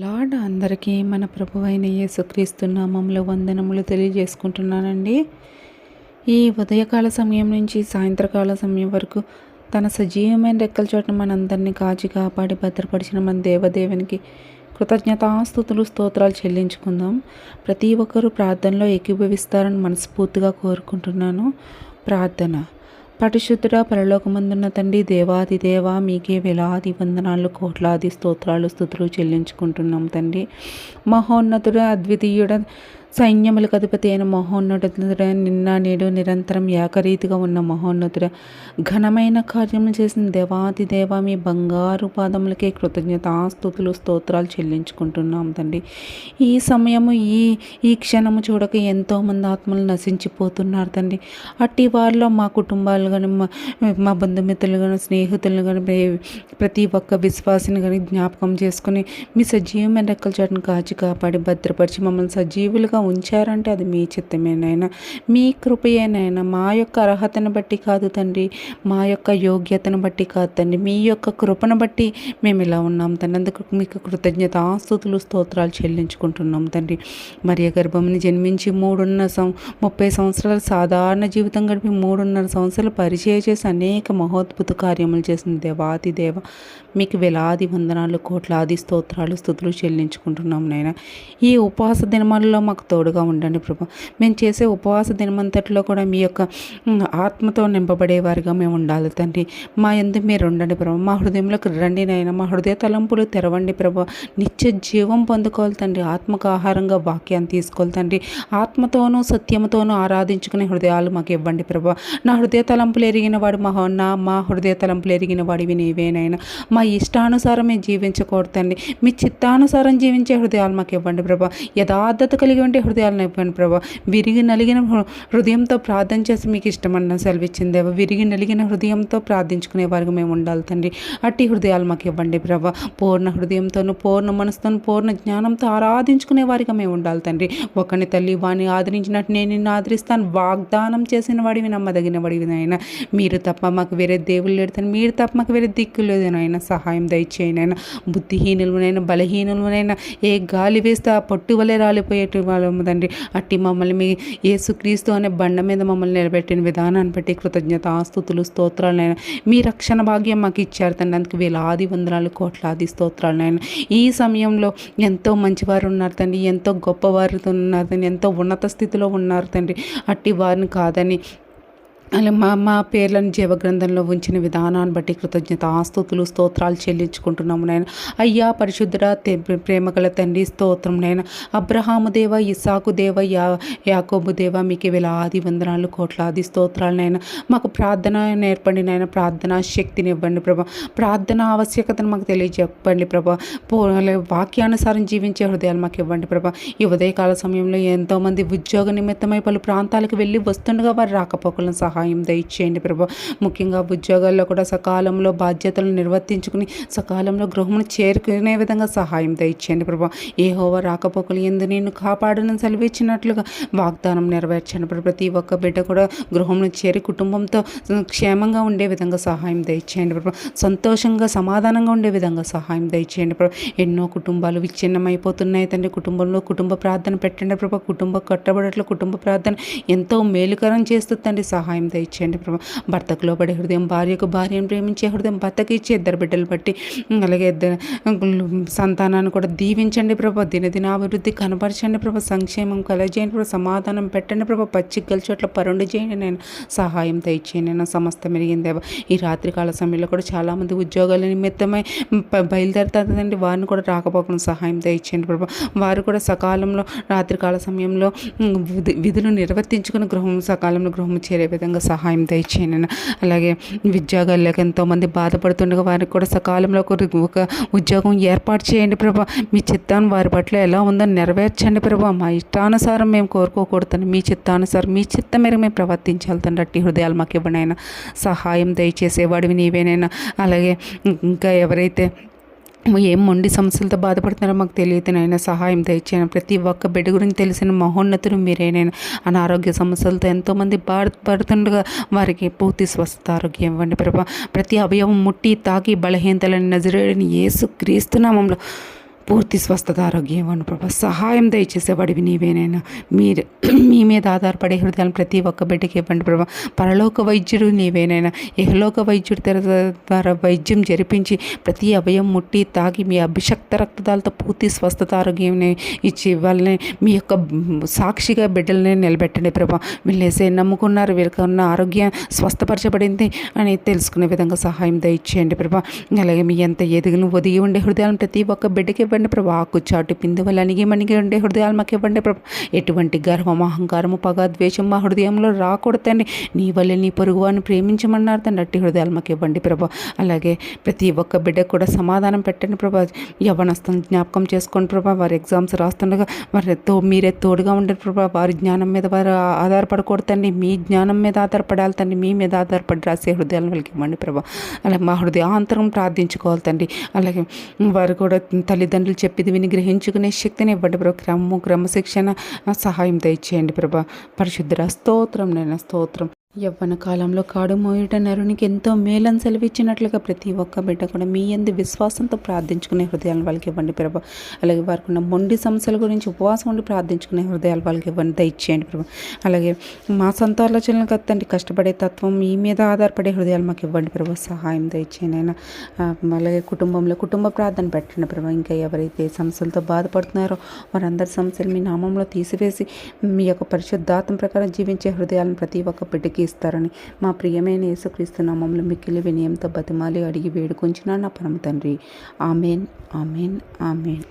Lord అందరికీ మన ప్రభు అయిన యేసుక్రీస్తు నామంలో వందనములు తెలియజేసుకుంటున్నానండి. ఈ ఉదయకాల సమయం నుంచి సాయంత్రకాల సమయం వరకు తన సజీవమైన రెక్కల చోట మనందరినీ కాచి కాపాడి భద్రపరిచిన మన దేవదేవునికి కృతజ్ఞతాస్థుతులు స్తోత్రాలు చెల్లించుకుందాం. ప్రతి ఒక్కరూ ప్రార్థనలో ఏకీభవిస్తారని మనస్ఫూర్తిగా కోరుకుంటున్నాను. ప్రార్థన. పటిశుద్ధుడ పరలోకమందున్న తండ్రి దేవాది దేవ మీకే వేలాది వందనాలు కోట్లాది స్తోత్రాలు స్థుతులు చెల్లించుకుంటున్నాం తండ్రి. మహోన్నతుడ అద్వితీయుడ సైన్యములకు అధిపతి అయిన మహోన్నతుడ నిన్న నేడు నిరంతరం ఏకరీతిగా ఉన్న మహోన్నతుడ ఘనమైన కార్యములు చేసిన దేవాది దేవ మీ బంగారు పాదములకే కృతజ్ఞతాస్తుతులు స్తోత్రాలు చెల్లించుకుంటున్నాం తండ్రి. ఈ సమయము ఈ ఈ క్షణము చూడక ఎంతోమంది ఆత్మలు నశించిపోతున్నారు తండ్రి. అట్టి వారిలో మా కుటుంబాలు కానీ మా మా బంధుమిత్రులు కానీ స్నేహితులను కానీ ప్రతి ఒక్క విశ్వాసిని కానీ జ్ఞాపకం చేసుకుని మీ సజీవమైన రెక్కల చాటును కాచి కాపాడి భద్రపరిచి మమ్మల్ని సజీవులుగా ఉంచారంటే అది మీ చిత్తమేనైనా మీ కృపయేనైనా మా యొక్క అర్హతను బట్టి కాదు తండ్రి మా యొక్క యోగ్యతను బట్టి కాదు తండ్రి మీ యొక్క కృపను బట్టి మేము ఇలా ఉన్నాం తండ్రి. అందుకు మీకు కృతజ్ఞత ఆస్తుతులు స్తోత్రాలు చెల్లించుకుంటున్నాం తండ్రి. మరియ గర్భంని జన్మించి మూడున్నర సం ముప్పై సంవత్సరాల సాధారణ జీవితం గడిపి మూడున్నర సంవత్సరాలు పరిచయం చేసి అనేక మహోద్భుత కార్యములు చేసిన దేవాది దేవ మీకు వేలాది వందనాలు కోట్లాది స్తోత్రాలు స్థుతులు చెల్లించుకుంటున్నాం నాయన. ఈ ఉపవాస దినమాలలో మాకు తోడుగా ఉండండి ప్రభా. మేము చేసే ఉపవాస దినమంతట్లో కూడా మీ యొక్క ఆత్మతో నింపబడేవారిగా మేము ఉండాలి తండ్రి. మా ఎందు మీరు ఉండండి ప్రభా. మా హృదయంలోకి రండి నాయన. మా హృదయ తలంపులు తెరవండి ప్రభా. నిత్య జీవం పొందుకోవాలి తండ్రి. ఆత్మకు ఆహారంగా వాక్యాన్ని తీసుకోవాలి తండ్రి. ఆత్మతోనూ సత్యంతోనూ ఆరాధించుకునే హృదయాలు మాకు ఇవ్వండి ప్రభా. నా హృదయ తలంపులు ఎరిగిన వాడు మా నా మా హృదయ తలంపులు ఎరిగిన వాడివి నీవేనైనా మా ఇష్టానుసారం మేము జీవించకూడదండి మీ చిత్తానుసారం జీవించే హృదయాలు మాకు ఇవ్వండి ప్రభా. యథార్థత కలిగి ఉండే హృదయాలు ఇవ్వండి ప్రభా. విరిగి నలిగిన హృదయంతో ప్రార్థన చేసి మీకు ఇష్టమన్న సెలవిచ్చింది దేవ. విరిగి నలిగిన హృదయంతో ప్రార్థించుకునే వారికి మేము ఉండాలి తండ్రి. అట్టి హృదయాలు మాకు ఇవ్వండి ప్రభా. పూర్ణ హృదయంతోనూ పూర్ణ మనసుతోనూ పూర్ణ జ్ఞానంతో ఆరాధించుకునే వారిగా మేము ఉండాలి తండ్రి. ఒకని తల్లి వాడిని ఆదరించినట్టు నేను నిన్ను ఆదరిస్తాను. వాగ్దానం చేసిన వాడివి నమ్మదగిన వాడివి నాయన. మీరు తప్ప మాకు వేరే దేవుళ్ళు లేడుతాను మీరు తప్ప మాకు వేరే దిక్కు లేదు నాయన. సహాయం దయచేయనైనా. బుద్ధిహీనులనైనా బలహీనులనైనా ఏ గాలి వేస్తే ఆ పట్టు వలె రాలిపోయేటి వాళ్ళము తండ్రి. అట్టి మమ్మల్ని మీ యేసుక్రీస్తు అనే బండ మీద మమ్మల్ని నిలబెట్టిన విధానాన్ని బట్టి కృతజ్ఞత ఆస్తుతులు స్తోత్రాలైనా మీ రక్షణ భాగ్యం మాకు ఇచ్చారు తండ్రి. అందుకు వేలాది వందనాలు కోట్లాది స్తోత్రాలైనా ఈ సమయంలో ఎంతో మంచివారు ఉన్నారు తండ్రి. ఎంతో గొప్పవారు ఉన్నారు తండ్రి. ఎంతో ఉన్నత స్థితిలో ఉన్నారు తండ్రి. అట్టి వారిని కాదని అలా మా మా పేర్లను జీవగ్రంథంలో ఉంచిన విధానాన్ని బట్టి కృతజ్ఞత ఆస్తుతులు స్తోత్రాలు చెల్లించుకుంటున్నాము నేను అయ్యా పరిశుద్ధుడ ప్రేమగల తండ్రి స్తోత్రం నేను అబ్రహాము దేవ ఇసాకు దేవ యా యాకోబు దేవ మీకు వేలాది వందనాలు కోట్లాది స్తోత్రాలు నైనా మాకు ప్రార్థన నేర్పండి నాయన ప్రార్థనా శక్తిని ఇవ్వండి ప్రభా. ప్రార్థన ఆవశ్యకతను మాకు తెలియజెప్పండి ప్రభా. పో వాక్యానుసారం జీవించే హృదయాలు మాకు ఇవ్వండి ప్రభా. ఈ ఉదయకాల సమయంలో ఎంతోమంది ఉద్యోగ నిమిత్తమై పలు ప్రాంతాలకు వెళ్ళి వస్తుండగా వారు రాకపోకలను సహాయం సహాయం దయచేయండి ప్రభా. ముఖ్యంగా ఉద్యోగాల్లో కూడా సకాలంలో బాధ్యతలు నిర్వర్తించుకుని సకాలంలో గృహమును చేరుకునే విధంగా సహాయం దయచేయండి ప్రభా. ఏ హోవ రాకపోకలు ఎందు నేను కాపాడని సెలవిచ్చినట్లుగా వాగ్దానం నెరవేర్చండి ప్రతి ఒక్క బిడ్డ కూడా గృహంలో చేరి కుటుంబంతో క్షేమంగా ఉండే విధంగా సహాయం దయచేయండి ప్రభా. సంతోషంగా సమాధానంగా ఉండే విధంగా సహాయం దయచేయండి ప్రభా. ఎన్నో కుటుంబాలు విచ్ఛిన్నమైపోతున్నాయి తండ్రి. కుటుంబంలో కుటుంబ ప్రార్థన పెట్టండి ప్రభా. కుటుంబ కట్టబడట్లు కుటుంబ ప్రార్థన ఎంతో మేలుకరం చేస్తుంది తండ్రి సహాయం దయచేయండి ప్రభా. భర్తకు లోబడే హృదయం భార్యకు భార్యను ప్రేమించే హృదయం భర్తకి ఇచ్చి ఇద్దరు బిడ్డలు బట్టి అలాగే ఇద్దరు సంతానాన్ని కూడా దీవించండి ప్రభా. దినదిన అభివృద్ధి కనపరచండి ప్రభా. సంక్షేమం కలజేయండి ప్రభా. సమాధానం పెట్టండి ప్రభా. పచ్చికల చోట్ల పరుండు చేయండి. నేను సహాయం దయచేయండి. నేను సమస్త మెరిగిందేవా ఈ రాత్రికాల సమయంలో కూడా చాలామంది ఉద్యోగాల నిమిత్తమై బయలుదేరుతుందండి. వారిని కూడా రాకపోకుండా సహాయం దయచేయండి ప్రభా. వారు కూడా సకాలంలో రాత్రికాల సమయంలో విధులు నిర్వర్తించుకుని గృహం సకాలంలో గృహం చేరే విధంగా సహాయం దయచేయను అలాగే ఉద్యోగాల్లోకి ఎంతోమంది బాధపడుతుండగా వారికి కూడా సకాలంలో ఒక ఉద్యోగం ఏర్పాటు చేయండి ప్రభా. మీ చిత్తాన్ని వారి పట్ల ఎలా ఉందో నెరవేర్చండి ప్రభా. మా ఇష్టానుసారం మేము కోరుకోకూడదని మీ చిత్తానుసారం మీ చిత్తం మేరకు మేము ప్రవర్తించాలి తండ్రి అట్టి హృదయాలు మాకు ఇవ్వనైనా. సహాయం దయచేసేవాడివి నీవేనైనా. అలాగే ఇంకా ఎవరైతే ఏం మొండి సమస్యలతో బాధపడుతున్నారో మాకు తెలియదు నాయన. సహాయం తెచ్చాను ప్రతి ఒక్క బిడ్డ గురించి తెలిసిన మహోన్నతులు మీరేనైనా అనారోగ్య సమస్యలతో ఎంతోమంది బాధపడుతుండగా వారికి పూర్తి స్వస్థ ఆరోగ్యం ఇవ్వండి ప్రభా. ప్రతి అవయవం ముట్టి తాకి బలహీనతలని నజరేడని ఏసు క్రీస్తునామంలో పూర్తి స్వస్థత ఆరోగ్యం ఇవ్వండి ప్రభా. సహాయం దయచేసేవాడివి నీవేనైనా మీరు మీ మీద ఆధారపడే హృదయాలు ప్రతి ఒక్క బిడ్డకి ఇవ్వండి ప్రభా. పరలోక వైద్యుడు నీవేనైనా ఇహలోక వైద్యుడి తెర- ద్వారా వైద్యం జరిపించి ప్రతి అవయం ముట్టి తాగి మీ అభిషక్త రక్తదాలతో పూర్తి స్వస్థత ఆరోగ్యం ఇచ్చి వాళ్ళని మీ యొక్క సాక్షిగా బిడ్డల్ని నిలబెట్టండి ప్రభా. వీళ్ళేసే నమ్ముకున్నారు వీళ్ళకి ఉన్న ఆరోగ్యం స్వస్థపరచబడింది అని తెలుసుకునే విధంగా సహాయం దయచేయండి ప్రభా. అలాగే మీ ఎంత ఎదిగిన ఒదిగి ఉండే హృదయాలను ప్రతి ఒక్క బిడ్డకి ఇవ్వండి ప్రభా ఆకు చాటు పిండి వల్ల ఉండే హృదయాలు మాకు ఇవ్వండి ప్రభా. ఎటువంటి గర్వం అహంకారము పగ ద్వేషం మా హృదయంలో రాకూడదండి. నీ వల్లే నీ పొరుగు వారిని ప్రేమించమన్నారు తండ్రి. అట్టి హృదయాలు మాకు ఇవ్వండి ప్రభా. అలాగే ప్రతి ఒక్క బిడ్డకు కూడా సమాధానం పెట్టండి ప్రభా. యవనస్తులను జ్ఞాపకం చేసుకోండి ప్రభా. వారి ఎగ్జామ్స్ రాస్తుండగా వారి తో మీరే తోడుగా ఉండండి ప్రభా. వారి జ్ఞానం మీద వారు ఆధారపడకూడదండి మీ జ్ఞానం మీద ఆధారపడాలి తండ్రి. మీ మీద ఆధారపడి రాసే హృదయాలను వాళ్ళకి ఇవ్వండి ప్రభా. అలాగే మా హృదయాంతరం ప్రార్థించుకోవాలి తండ్రి. అలాగే వారు కూడా తల్లిదండ్రులు చెప్పేది విని గ్రహించుకునే శక్తిని ఇవ్వండి ప్రభు. క్రమము క్రమశిక్షణ సహాయం దయచేయండి ప్రభా. పరిశుద్ధ స్తోత్రం నేను స్తోత్రం. యవ్వన కాలంలో కాడు మోయుట నరునికి ఎంతో మేలని సెలవిచ్చినట్లుగా ప్రతి ఒక్క బిడ్డ కూడా మీ ఎందు విశ్వాసంతో ప్రార్థించుకునే హృదయాలు వాళ్ళకి ఇవ్వండి ప్రభు. అలాగే వారికి ఉన్న మొండి సమస్యల గురించి ఉపవాసం ఉండి ప్రార్థించుకునే హృదయాలు వాళ్ళకి ఇవ్వండి దయచేయండి ప్రభు. అలాగే మా సొంత ఆలోచనలు కత్తండి కష్టపడే తత్వం మీ మీద ఆధారపడే హృదయాలు మాకు ఇవ్వండి ప్రభు. సహాయం దయచేయండి అయినా. అలాగే కుటుంబంలో కుటుంబ ప్రార్థన పెట్టండి ప్రభు. ఇంకా ఎవరైతే సమస్యలతో బాధపడుతున్నారో వారందరి సమస్యలు మీ నామంలో తీసివేసి మీ యొక్క పరిశుద్ధాత్మ ప్రకారం జీవించే హృదయాలను ప్రతి ఒక్క బిడ్డకి ఇస్తారని మా ప్రియమైన యేసుక్రీస్తు నామంలో మిక్కిలి వినయంతో బతిమాలి అడిగి వేడుకొంచిన నా పరమ తండ్రి. Amen amen amen.